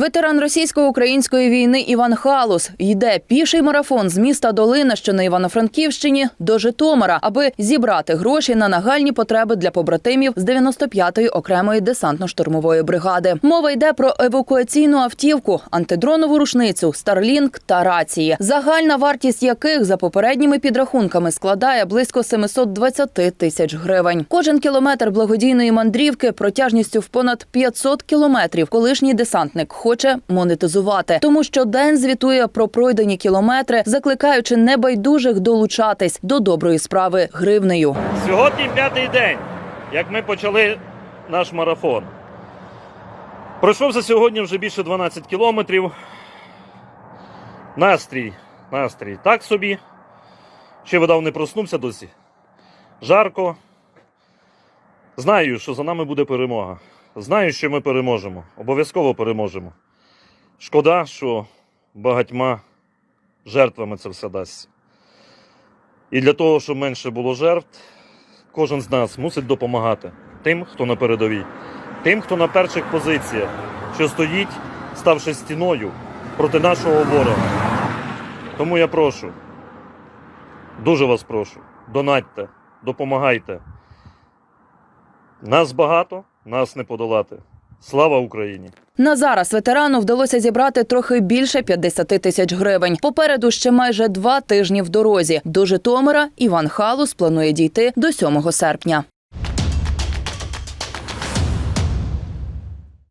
Ветеран російсько-української війни Іван Халус йде піший марафон з міста Долина, що на Івано-Франківщині, до Житомира, аби зібрати гроші на нагальні потреби для побратимів з 95-ї окремої десантно-штурмової бригади. Мова йде про евакуаційну автівку, антидронову рушницю, Старлінк та рації, загальна вартість яких за попередніми підрахунками складає близько 720 тисяч гривень. Кожен кілометр благодійної мандрівки протяжністю в понад 500 кілометрів. Колишній десантник хоче монетизувати, тому що день звітує про пройдені кілометри, закликаючи небайдужих долучатись до доброї справи гривнею. Сьогодні п'ятий день, як ми почали наш марафон. Пройшовся сьогодні вже більше 12 кілометрів. Настрій, настрій. Так собі. Ще видав не проснувся досі. Жарко. Знаю, що за нами буде перемога. Знаю, що ми переможемо. Обов'язково переможемо. Шкода, що багатьма жертвами це все дасться. І для того, щоб менше було жертв, кожен з нас мусить допомагати тим, хто на передовій, тим, хто на перших позиціях, що стоїть, ставши стіною проти нашого ворога. Тому я прошу, дуже вас прошу, донатьте, допомагайте. Нас багато, нас не подолати. Слава Україні! На зараз ветерану вдалося зібрати трохи більше 50 тисяч гривень. Попереду ще майже два тижні в дорозі. До Житомира Іван Халус планує дійти до 7 серпня.